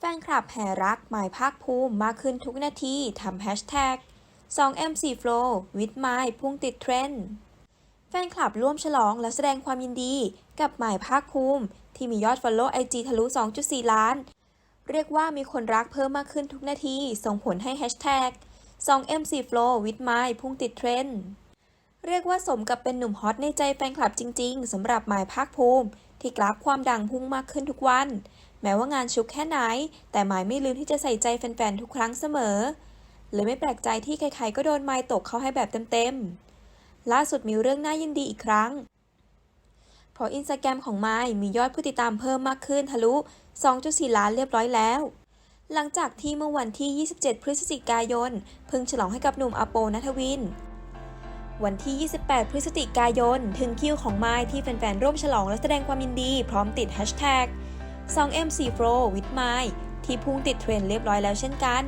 แฟนคลับแห่รักหมายภาคภูมิมากขึ้นทุกนาทีทำแฮชแท็ก 2MC Flow with ไมพุ่งติดเทรนด์แฟนคลับร่วมฉลองและแสดงความยินดีกับหมายภาคภูมิ ที่มียอด Follow IG ทะลุ 2.4 ล้าน เรียกว่ามีคนรักเพิ่มมากขึ้นทุกนาที ส่งผลให้แฮชแท็ก 2MC Flow with ไมพุ่งติดเทรนด์เรียกว่าสมกับเป็นหนุ่มฮอตในใจแฟนคลับจริง ๆสำหรับหมายภาคภูมิ ที่กราฟความดังพุ่งมากขึ้นทุกวัน แม้ว่างานชุกแค่ไหน แต่หมายไม่ลืมที่จะใส่ใจแฟนๆทุกครั้งเสมอเลยไม่แปลกใจที่ใครๆก็โดนไม้ตกเข้าให้แบบเต็มๆ ล่าสุดมีเรื่องน่ายินดีอีกครั้ง เพราะอินสตาแกรมของไม้มียอดผู้ติดตามเพิ่มมากขึ้นทะลุ 2.4 ล้านเรียบร้อยแล้ว หลังจากที่เมื่อวันที่ 27 พฤศจิกายน เพิ่งฉลองให้กับหนุ่มอาโปนัทวิน วันที่ 28 พฤศจิกายน ถึงคิวของไม้ที่แฟนๆ ร่วมฉลองและแสดงความยินดี พร้อมติดแฮชแท็ก 2M4Pro with ไม้ที่พุ่งติดเทรนด์เรียบร้อยแล้วเช่นกัน